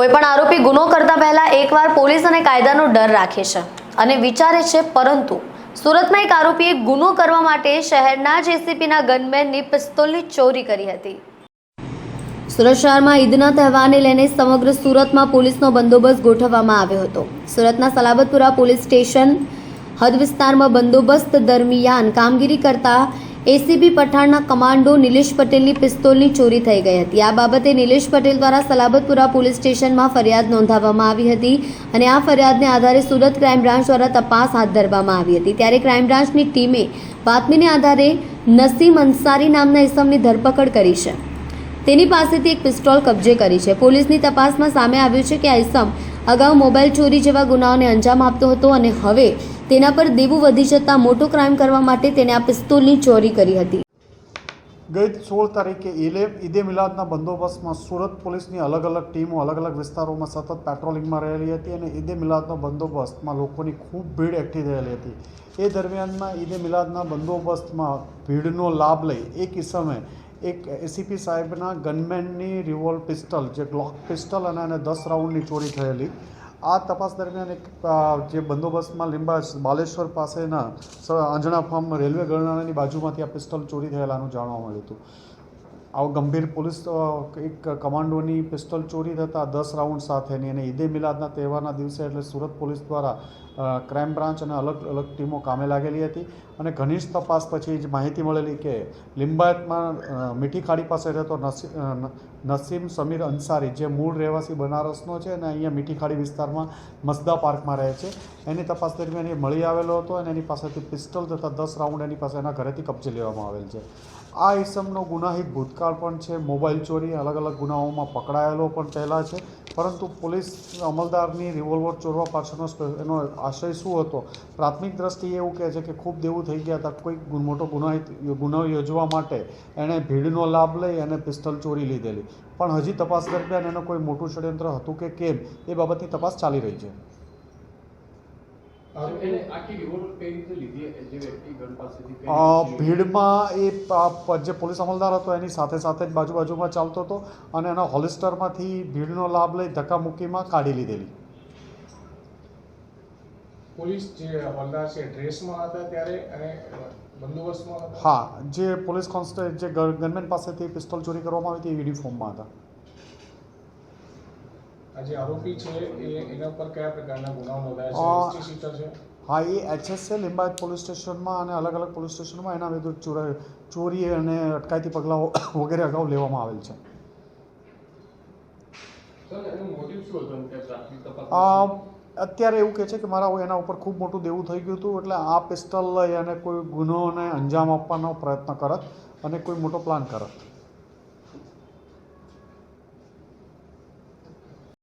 કોઈ પણ આરોપી ગુનો કરતા પહેલા એકવાર પોલીસ અને કાયદાનો ડર રાખે છે અને વિચારે છે, પરંતુ સુરતમાં એક આરોપીએ ગુનો કરવા માટે શહેરના જેસીપીના ગનમેનની પિસ્તોલની ચોરી કરી હતી. સુરત શહેરમાં ઈદના તહેવારને લઈને સમગ્ર સુરતમાં પોલીસનો બંદોબસ્ત ગોઠવવામાં આવ્યો હતો. સુરતના સલાબતપુરા પોલીસ સ્ટેશન હદ વિસ્તારમાં બંદોબસ્ત દરમિયાન કામગીરી કરતા એસીબી પઠાણના કમાન્ડો નિલેશ પટેલની પિસ્તોલની ચોરી થઈ ગઈ હતી. આ બાબતે નિલેશ પટેલ દ્વારા સલાબતપુરા પોલીસ સ્ટેશનમાં ફરિયાદ નોંધાવવામાં આવી હતી અને આ ફરિયાદને આધારે સુરત ક્રાઇમ બ્રાન્ચ દ્વારા તપાસ હાથ ધરવામાં આવી હતી. ત્યારે ક્રાઇમ બ્રાન્ચની ટીમે બાતમીને આધારે નસીમ અંસારી નામના ઇસમની ધરપકડ કરી છે. તેની પાસેથી એક પિસ્તોલ કબજે કરી છે. પોલીસની તપાસમાં સામે આવ્યું છે કે આ ઇસમ અગાઉ મોબાઈલ ચોરી જેવા ગુનાઓને અંજામ આપતો હતો અને હવે તેના પર દેવું વધી જતાં મોટો ક્રાઇમ કરવા માટે તેને આ પિસ્તોલની ચોરી કરી હતી. ગઈ સોળ તારીખે ઈલે, ઈદે મિલાદના બંદોબસ્તમાં સુરત પોલીસની અલગ અલગ ટીમો અલગ અલગ વિસ્તારોમાં સતત પેટ્રોલિંગમાં રહેલી હતી અને ઈદે મિલાદનો બંદોબસ્તમાં લોકોની ખૂબ ભીડ એકઠી થયેલી હતી. એ દરમિયાનમાં ઈદે મિલાદના બંદોબસ્તમાં ભીડનો લાભ લઈ એક ઇસમે એક એસીપી સાહેબના ગનમેનની રિવોલ્વ પિસ્ટલ, જે ગ્લોક પિસ્ટલ અને એને દસ રાઉન્ડની ચોરી થયેલી. આ તપાસ દરમિયાન એક જે બંદોબસ્તમાં લીંબા બાલેશ્વર પાસેના આંજણા ફાર્મ રેલવે ગરનાળાની બાજુમાંથી આ પિસ્ટલ ચોરી થયેલાનું જાણવા મળ્યું હતું. આવું ગંભીર પોલીસ એક કમાન્ડોની પિસ્તોલ ચોરી થતાં દસ રાઉન્ડ સાથેની અને ઈદે મિલાદના તહેવારના દિવસે એટલે સુરત પોલીસ દ્વારા ક્રાઇમ બ્રાન્ચ અને અલગ અલગ ટીમો કામે લાગેલી હતી. અને ઘનિષ્ઠ તપાસ પછી જ માહિતી મળેલી કે લિંબાયતમાં મીઠી ખાડી પાસે રહેતો નસી નસીમ સમીર અંસારી, જે મૂળ રહેવાસી બનારસનો છે અને અહીંયા મીઠી ખાડી વિસ્તારમાં મસદા પાર્કમાં રહે છે, એની તપાસ દરમિયાન એ મળી આવેલો હતો અને એની પાસેથી પિસ્તોલ તથા દસ રાઉન્ડ એની પાસે એના ઘરેથી કબજે લેવામાં આવેલ છે. આ ઇસમનો ગુનાહિત ભૂતકાળ પણ છે. મોબાઈલ ચોરી અલગ અલગ ગુનાઓમાં પકડાયેલો પણ પહેલાં છે. પરંતુ પોલીસ અમલદારની રિવોલ્વર ચોરવા પાછળનો એનો આશય શું હતો? પ્રાથમિક દ્રષ્ટિએ એવું કહે છે કે ખૂબ દેવું થઈ ગયા હતા કોઈ મોટો ગુનાહિત ગુનો યોજવા માટે. એણે ભીડનો લાભ લઈ અને પિસ્તલ ચોરી લીધેલી. પણ હજી તપાસ દરમિયાન એનું કોઈ મોટું ષડયંત્ર હતું કે કેમ? એ બાબતની તપાસ ચાલી રહી છે. ભીડમાં એ જે પોલીસ અમલદાર હતો એની સાથે સાથે જ બાજુ બાજુમાં ચાલતો હતો અને એના હોલિસ્ટરમાંથી ભીડનો લાભ લઈ ધક્કામુક્કીમાં કાઢી લીધેલી. પોલીસ જે હવાલદાર છે ડ્રેસમાં હતા ત્યારે અને બંદોબસ્તમાં હા જે પોલીસ કોન્સ્ટેબલ જે ગનમેન પાસેથી પિસ્તોલ ચોરી કરવામાં આવી હતી એ યુનિફોર્મમાં હતા. આ જે આરોપી છે એ એના પર કયા પ્રકારના ગુનાઓ નોંધાયા છે? હા એ એચએસએ લિંબાયત પોલીસ સ્ટેશનમાં અને અલગ અલગ પોલીસ સ્ટેશનમાં એના વિરુદ્ધ ચોરી ચોરી અને અટકાયતી પગલાઓ વગેરે અગાઉ લેવામાં આવેલ છે. અત્યારે એવું કહે છે કે મારા એના ઉપર ખૂબ મોટું દેવું થઈ ગયું હતું એટલે આ પિસ્તલ લઈ અને કોઈ ગુનોને અંજામ આપવાનો પ્રયત્ન કરત અને કોઈ મોટો પ્લાન કરત.